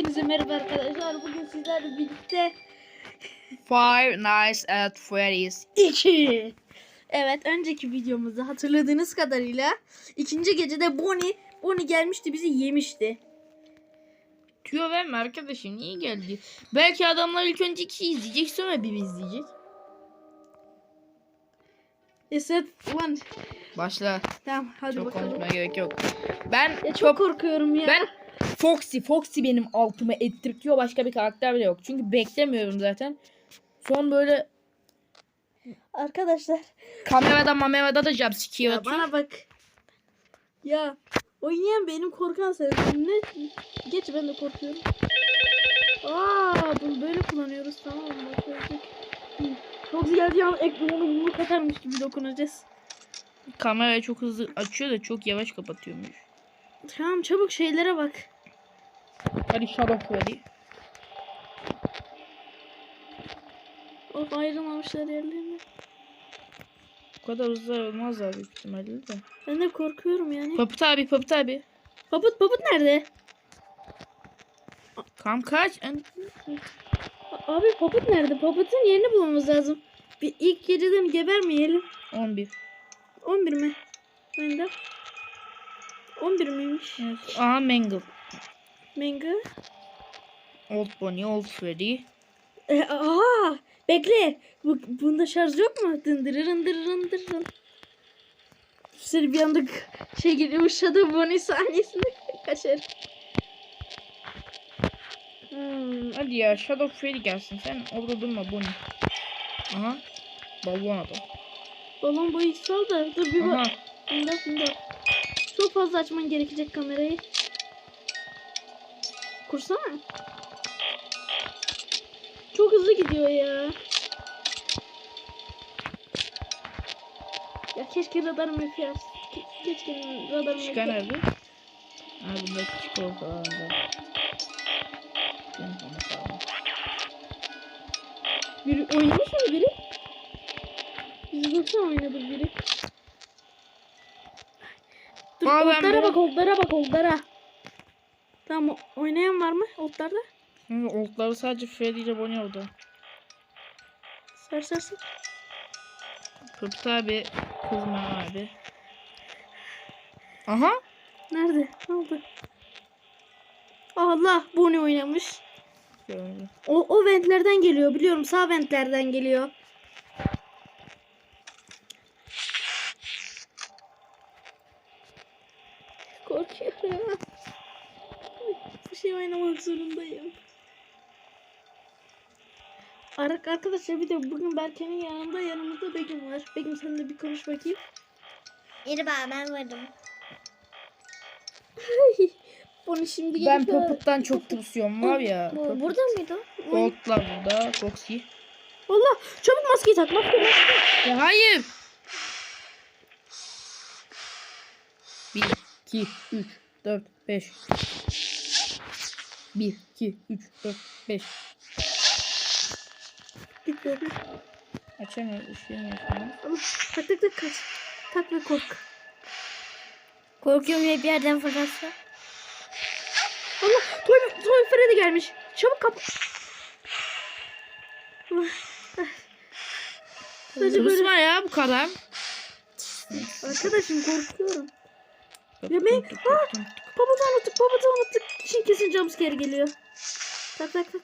Hepinize merhaba arkadaşlar. Bugün sizlerle birlikte Five Nights at Freddy's. 2. Evet önceki videomuzda hatırladığınız kadarıyla ikinci gecede Bonnie Bonnie gelmişti bizi yemişti. Tüyo verme arkadaşım niye geldi? Belki adamlar ilk önce iki izleyecek sonra bir izleyecek. Esat ulan Başla. tamam hadi çok bakalım. konuşmaya gerek yok. Ben Ya çok korkuyorum ya. ben Foxy. Foxy benim altımı ettirtiyor. Başka bir karakter bile yok. Çünkü beklemiyorum zaten. Son böyle Arkadaşlar kamerada mamerada da jumpscare ya atıyor. bana bak. Ya oynayan benim korkan sensin. Ne? Geç ben de korkuyorum. Aa bunu böyle kullanıyoruz tamam mı? Bak, gördük. Hı. Çok geldiği an ekranı yumruk atarmış gibi dokunacağız. Kamerayı çok hızlı açıyor da çok yavaş kapatıyormuş. Tamam çabuk şeylere bak. Hadi Shadow Freddy. Of ayrılmamışlar yerlerine. Bu kadar hızlı olmazlar büyük ihtimalle de. Ben de korkuyorum yani. Papıt abi Papıt abi. Papıt papıt nerede? Kam kaç. Abi papıt nerede? Papıtın yerini bulmamız lazım. Bir ilk geceden gebermeyelim. 11. 11 mi? Ben de. 11 miymiş? Evet. Aha Mangle. Mango. Old Bonnie, Old Freddy. E, aa, bekle. Bu, bunda şarj yok mu? Dındırırın dırırın dırırın. Seni bir anda şey geliyor Shadow Bonnie sahnesinde kaçar. Hmm, hadi ya Shadow Freddy gelsin. Sen orada durma Bonnie. Aha. Balon adam. Balon boyu sal da dur bir Aha. bak. Bunda bunda. Çok fazla açman gerekecek kamerayı. Kursana. Çok hızlı gidiyor ya. Ya keşke radarım yok ya. Ke- Keşke radarım yok. Çıkan nerede? Ha bunda sana sağlam. Biri oynamış mı biri? Biz baksana oynadı biri. Dur Aa, bak otlara bak otlara. Tamam oynayan var mı otlarda? Şimdi oldları sadece Freddy ile Bonnie orada. Sar sar sar. Abi. Kızma abi. Aha. Nerede? Ne oldu? Allah Bonnie oynamış. Gördüm. O, o ventlerden geliyor biliyorum sağ ventlerden geliyor. Korkuyorum. Bu oynamak zorundayım. Ar- Arkadaşlar bir de bugün Berke'nin yanında yanımızda Begüm var. Begüm sen de bir konuş bakayım. Merhaba ben varım. Bunu şimdi Ben gelip- Pıpıt'tan çok tırsıyorum var ya. Bu, Pıpıt. burada mıydı? o? Oldlar burada. Foxy. Allah çabuk maskeyi tak maskeyi maske. Ya hayır. 1, 2, 3, 4, 5. 1, 2, 3, 4, 5. Gitti. Açamıyor, ışıyamıyorsunuz. Ama tak tak tak kaç. Tak ve kork. Korkuyorum hep yerden fırlatsa. Allah Toy, Toy Freddy gelmiş. Çabuk kap. Sadece böyle. Ya bu kadar. Arkadaşım korkuyorum. Yemeği. Aa, pamuğu unuttuk pamuğu unuttuk. Şimdi kesin jumpscare geliyor. Tak tak tak.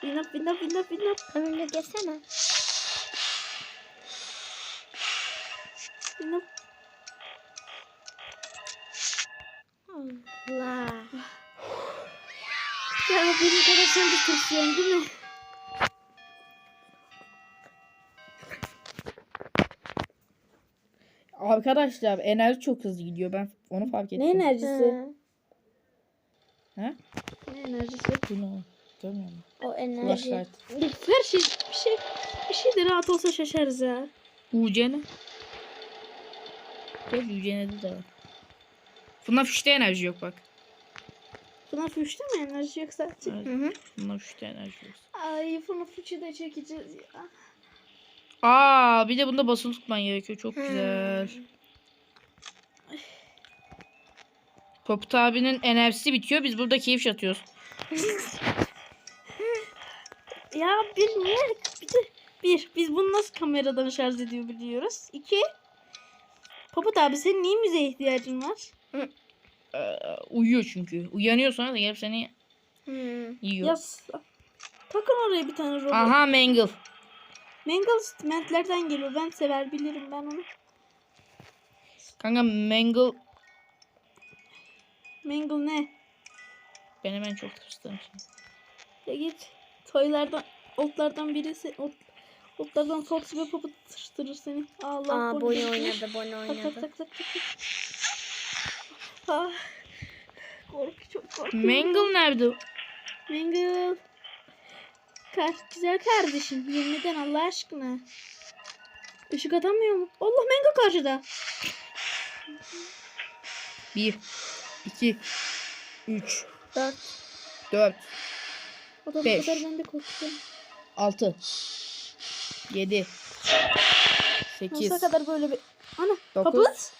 Win up win up win up win up. Önümde geçsene. Win up. Allah. Ya benim kadar sen de tırsıyorsun değil mi? Arkadaşlar enerji çok hızlı gidiyor. Ben onu fark ettim. Ne enerjisi? He? Ne enerjisi? Bu ne? Görmüyor musun? O enerji. Flashlight. Her şey bir şey bir şey de rahat olsa şaşarız ya. UC'ne. Gel UC'ne de var. FNAF 3'te enerji yok bak. FNAF 3'te mi enerji yok zaten? Evet. Hı hı. FNAF 3'te enerji yok. Ay FNAF 3'ü de çekeceğiz ya. Aa bir de bunda basılı tutman gerekiyor. Çok güzel. Poput abinin enerjisi bitiyor. Biz burada keyif yatıyoruz. Ya bir niye? Bir de bir biz bunu nasıl kameradan şarj ediyor biliyoruz. İki Paput abi senin niye müziğe ihtiyacın var? Ee, uyuyor çünkü. Uyanıyor sonra da gelip seni Hmm. yiyor. Ya s- takın oraya bir tane robot. Aha Mangle. Mangle Stimentlerden geliyor. Ben sever bilirim ben onu. Kanka Mangle Mangle ne? benim en çok tırstığım şey. Ya git. Toylardan, otlardan birisi, ot, otlardan Fox ve Paput tırstırır seni. Allah Aa Bonnie boyun bekle. oynadı Tak tak oynadı. tak tak tak. tak. Ah. Korku çok korku. Mangle nerede? Mangle. Kar, güzel kardeşim. Yeniden Allah aşkına. Işık atamıyor mu? Allah Mangle karşıda. Bir, iki, üç, Dört. dört, O da bu Beş. kadar ben de korkuyorum. altı, yedi, sekiz, Nasıl kadar böyle bir... Ana Dokuz. Paput.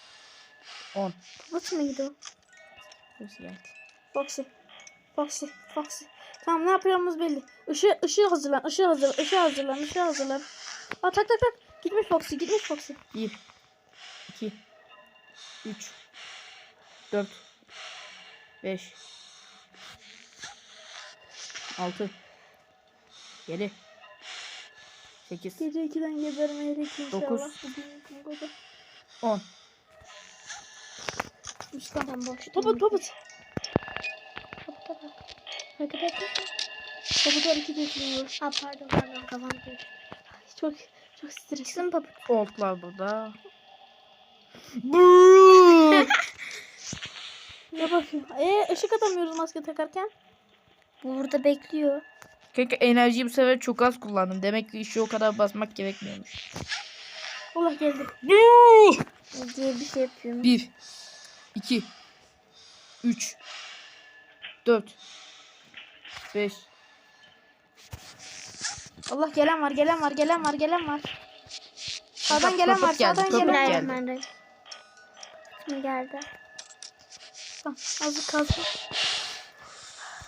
on. Nasıl mıydı o? Hepsi geldi. Foxy. Foxy. Foxy. Tamam ne yapacağımız belli. Işığı, ışığı hazırlan. ışığı hazırlan. ışığı hazırlan. ışığı hazırlan. Aa tak tak tak. Gitmiş Foxy. Gitmiş Foxy. Bir, iki, üç, dört, beş, altı, yedi, sekiz, Gece 2'den gebermeyerek inşallah. Dokuz. Bugün kadar. on. Müslüman. Ben boş. Paput paput. Hareket etme. Paput hareket etmiyor. Aa pardon pardon kafam karıştı. Çok çok stresli. Çıksın paput. Oldlar burada. Ya bakayım. Ee ışık atamıyoruz maske takarken. Bu burada bekliyor. Kanka enerjiyi bu sefer çok az kullandım. Demek ki işi o kadar basmak gerekmiyormuş. Allah geldi. Diye bir şey yapıyorum. Bir, iki, üç, dört, beş, Allah gelen var gelen var gelen var gelen var. Sağdan gelen var geldi, sağdan paput gelen var. geldi. Kim geldi? Tamam, azıcık kalsın.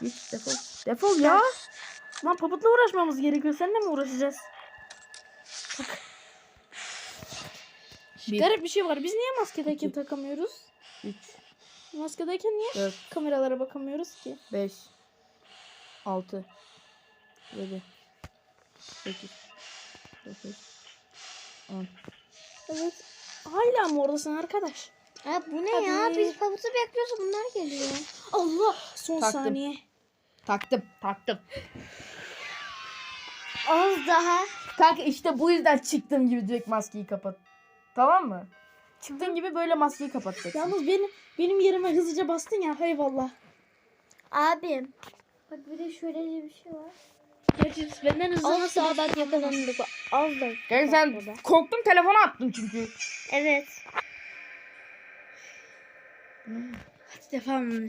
Git defol. Defol ya. Lan paputla uğraşmamız gerekiyor. Seninle mi uğraşacağız? Bir, Garip bir şey var. Biz niye maskedeyken takamıyoruz? üç, Maskedeyken niye dört, kameralara bakamıyoruz ki? beş, altı, yedi, sekiz, dokuz, on. Evet. Hala mı oradasın arkadaş? Aa, bu ne Hadi. ya? Biz paputu bekliyoruz bunlar geliyor. Allah! Son Taktım. saniye. Taktım, taktım. Az daha. Kanka işte bu yüzden çıktığım gibi direkt maskeyi kapat. Tamam mı? Çıktığın gibi böyle maskeyi kapatacaksın. Yalnız benim benim yerime hızlıca bastın ya. Eyvallah. Abim. Bak bir de şöyle bir şey var. Gerçi benden hızlı nasıl daha bak yakalandık. Az da. Kanka sen korktun telefonu attın çünkü. Evet. Hadi devam.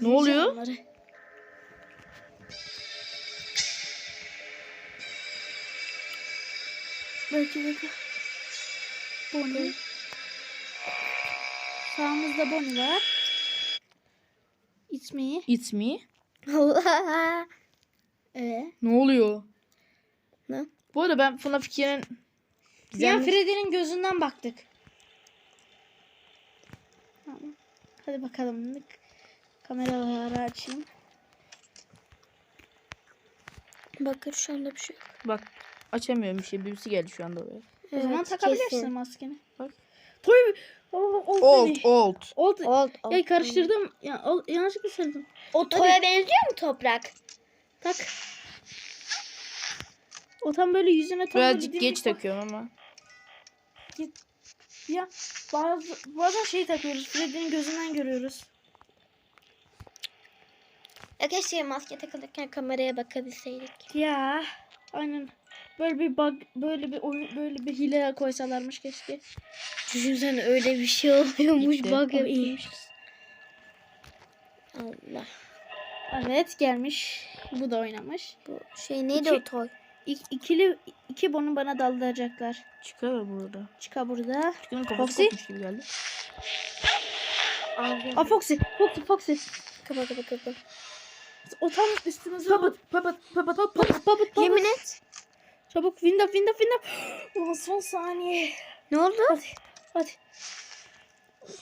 Ne oluyor? Onları. Belki de Bonnie. Sağımızda Bonnie var. It's me. Allah. Evet. Ne oluyor? Ne? Bu arada ben FNAF 2'nin Ya Freddy'nin gözünden baktık. Tamam. Hadi bakalım. Kameraları açayım. Bakın şu anda bir şey yok. Bak açamıyorum bir şey. Birisi geldi şu anda oraya. o zaman takabilirsin kesin. maskeni. Bak. Toy. Oh, old. Old, old. Old. Old, old. Ya karıştırdım. Ya, old, yanlışlıkla söyledim. O toya benziyor mu toprak? Tak. O tam böyle yüzüne tam böyle Birazcık dimdik geç bak- takıyorum ama. Ya bazı bazen şey takıyoruz. Freddy'nin gözünden görüyoruz. Ya keşke maske takılırken kameraya bakabilseydik. Ya aynen. Böyle bir bug, böyle bir oyun, böyle bir hile koysalarmış keşke. Düşünsene öyle bir şey oluyormuş Gitti. yapayım. iyiymiş. Allah. Evet gelmiş. Bu da oynamış. Bu şey neydi İki- o toy? İk, ikili iki bonu bana daldıracaklar. Çıkar burada. Çıka burada. Kafası Foxy? gibi geldi. Aa Foxy. Foxy Foxy. Kapa kapa kapa. O tam üstümüze. Papıt papıt papıt papıt papıt papıt. Yemin et. Çabuk window window window. Ulan son saniye. Ne oldu? Hadi. Hadi.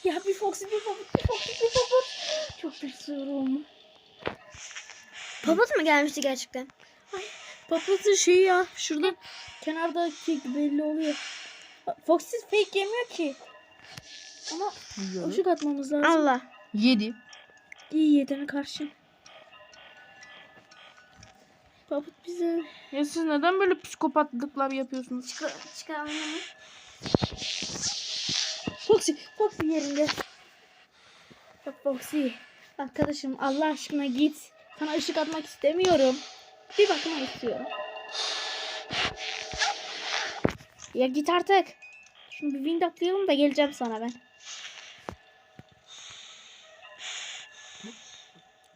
Ya bir Foxy bir papıt bir Foxy bir papıt. Çok tırsıyorum. Papaz mı gelmişti gerçekten? Papatın şeyi ya. Şurada kenardaki belli oluyor. Foxy fake yemiyor ki. Ama ışık atmamız lazım. Allah. 7. İyi yedene karşı. Papat bize. Ya siz neden böyle psikopatlıklar yapıyorsunuz? Çıkar, çıkar. Foxy, Foxy yerinde. Ya Foxy. Arkadaşım Allah aşkına git. Sana ışık atmak istemiyorum. Bir bakmak istiyorum. Ya git artık. Şunu bir wind atlayalım da geleceğim sana ben.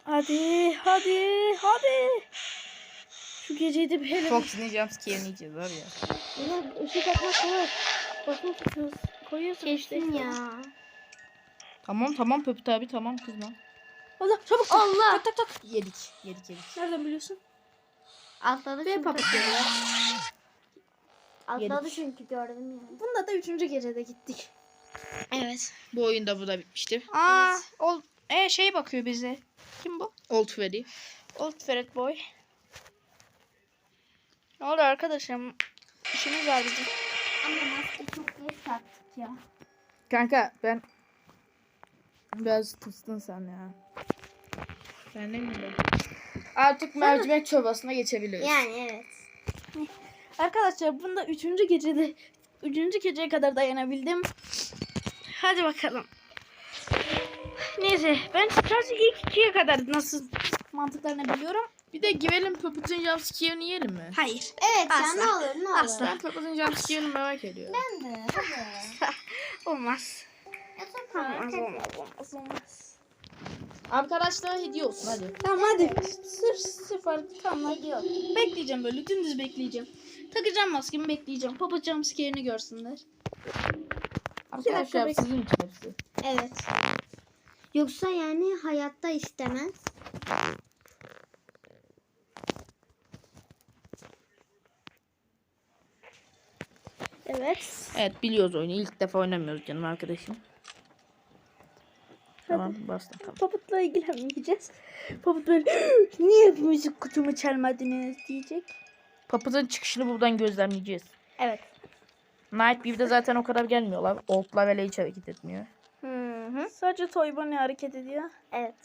Hadi, hadi, hadi. Şu geceyi de bir hele. Fox'un jumpscare'ini yiyeceğiz var ya. Ulan ışık atmak yok. Basma tutuyoruz. Koyuyorsun işte. Kesin ya. Tamam tamam Pöpüt abi tamam kızma. Allah çabuk. Allah. Tak tak tak. Yedik. Yedik yedik. Nereden biliyorsun? Atladı Ve çünkü. papatya. Atladı Yedik. çünkü gördüm yani. Bunda da üçüncü gecede gittik. Evet. Bu oyunda bu da bitmiştir. Aa, ol e şey bakıyor bize. Kim bu? Old Freddy. Old Ferret Boy. Ne oldu arkadaşım? İşimiz var bizim. Ama maske çok geç taktık ya. Kanka ben biraz tırstın sen ya. Ben ne bileyim. Artık mercimek çorbasına geçebiliriz. Yani evet. Arkadaşlar bunda üçüncü gecede üçüncü geceye kadar dayanabildim. Hadi bakalım. Neyse ben sadece ilk ikiye kadar nasıl mantıklarını biliyorum. Bir de girelim Pöpüt'ün jumpscare'ını yiyelim mi? Hayır. Evet ya Asla. ne olur ne olur. Asla. Ben Pöpüt'ün jumpscare'ını merak ediyorum. Ben de. Hadi. Olmaz. Ya tamam. Olmaz olmaz olmaz olmaz. Arkadaşlara hediye olsun hadi. Tamam hadi. Sır sıfır tamam hadi. Bekleyeceğim böyle dümdüz bekleyeceğim. Takacağım maskemi bekleyeceğim. Papacağım scare'ini görsünler. Arkadaşlar dakika sizin için hepsi. Evet. Yoksa yani hayatta istemez. Evet. Evet biliyoruz oyunu. İlk defa oynamıyoruz canım arkadaşım. Tamam bastım tamam. Papatla ilgilenmeyeceğiz. Papat böyle niye müzik kutumu çalmadınız diyecek. Papıt'ın çıkışını buradan gözlemleyeceğiz. Evet. Night 1'de zaten o kadar gelmiyorlar. Old Lavelle hiç hareket etmiyor. Hı hı. Sadece Toy Bunny hareket ediyor. Evet.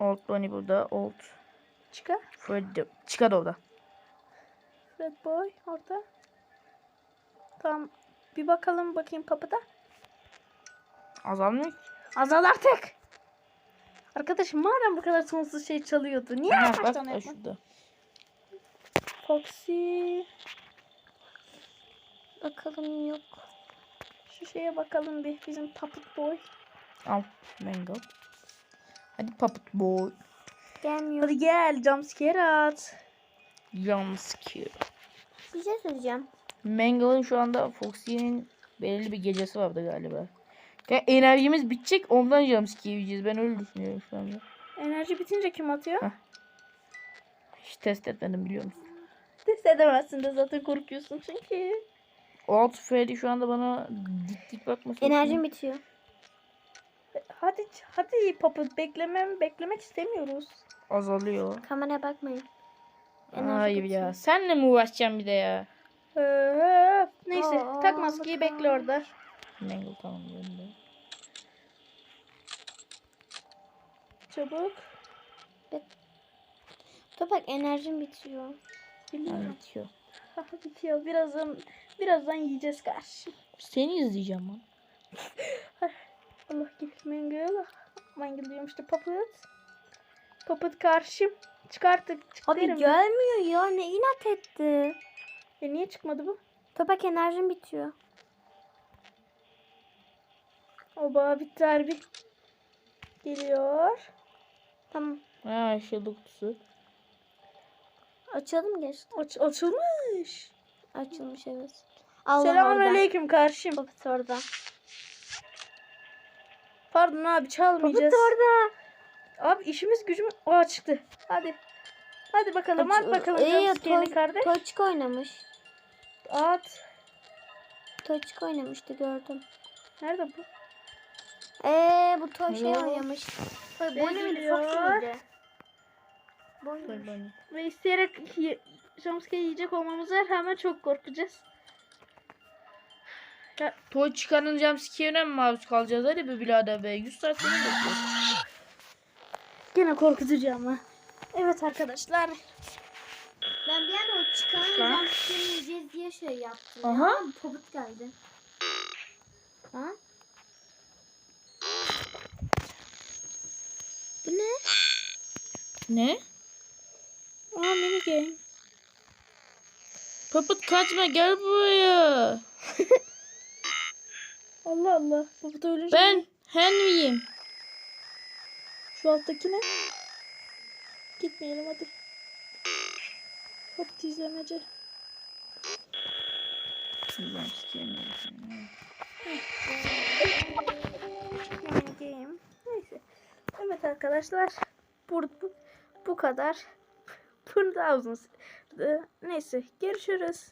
Old Bonnie burada. Old Çıkar. Freddy. de- Çıkar orada. Red Boy orada. Tamam. Bir bakalım bakayım kapıda. Azalmıyor ki. Azal artık. Arkadaşım madem bu kadar sonsuz şey çalıyordu. Niye Ha, kaç bak tane yapmadın? Foxy. Bakalım yok. Şu şeye bakalım bir. Bizim Puppet Boy. Al. Mango. Hadi Puppet Boy. Gelmiyor. Hadi gel jumpscare at. Jumpscare. Bir şey söyleyeceğim. Mangle'ın şu anda Foxy'nin belirli bir gecesi vardı galiba. Ya enerjimiz bitecek ondan jumpscare yiyeceğiz. Ben öyle düşünüyorum şu anda. Enerji bitince kim atıyor? Heh. Hiç test etmedim biliyor musun? Test edemezsin de zaten korkuyorsun çünkü. Old Freddy şu anda bana dik dik bakmasın. Enerjim bitiyor. Hadi hadi Puppet beklemem beklemek istemiyoruz. azalıyor. Kameraya bakmayın. Enerji Hayır bitiyor. ya. Senle mi uğraşacağım bir de ya? Ee, neyse Aa, tak maskeyi bekle orada. Mangle tamam Çabuk. Topak enerjim bitiyor. Biliyorum. bitiyor. Bitiyor. Birazdan birazdan yiyeceğiz karşı. Seni izleyeceğim lan. Allah gel Mangle. Mangle diyorum işte Puppet. Puppet karşım. Çıkarttık. Çık Abi derim. gelmiyor ya. Ne inat etti. E niye çıkmadı bu? Topak enerjim bitiyor. Oba bitti harbi. Geliyor. Tamam. Ha ışıldı kutusu. Açalım geçti. Aç açılmış. Açılmış evet. Allah Selamun orada. aleyküm karşım. Orada. Pardon abi çalmayacağız. da orada. Abi işimiz gücümüz... Aa çıktı. Hadi. Hadi bakalım at bakalım İyi, jumpscare'ini to- kardeş. Toçk oynamış. At. Toçk oynamıştı gördüm. Nerede bu? Eee bu Toç şey oynamış. Bonnie Bonnie miydi? Fox muydu? Bonnie. Ve isteyerek jumpscare yiyecek olmamıza rağmen çok korkacağız. Toy çıkanın jumpscare'ine mi maruz kalacağız? Hadi be birader be. 100 saat seni bekliyoruz. Gene korkutucu ama. Evet arkadaşlar. Ben bir ara o çıkan Çıkan. jumpscare yiyeceğiz diye şey yaptım. Aha. Ya. Pamuk geldi. Ha? Bu ne? Ne? Aa mini game. Papıt kaçma gel buraya. Allah Allah. Da ölünce Ben Henry'yim. Şu alttaki ne? Gitmeyelim hadi. Hop izlemece. Game. Neyse. Evet arkadaşlar. Bu, bu, bu kadar. Bunu da uzun. sürdü. Neyse görüşürüz.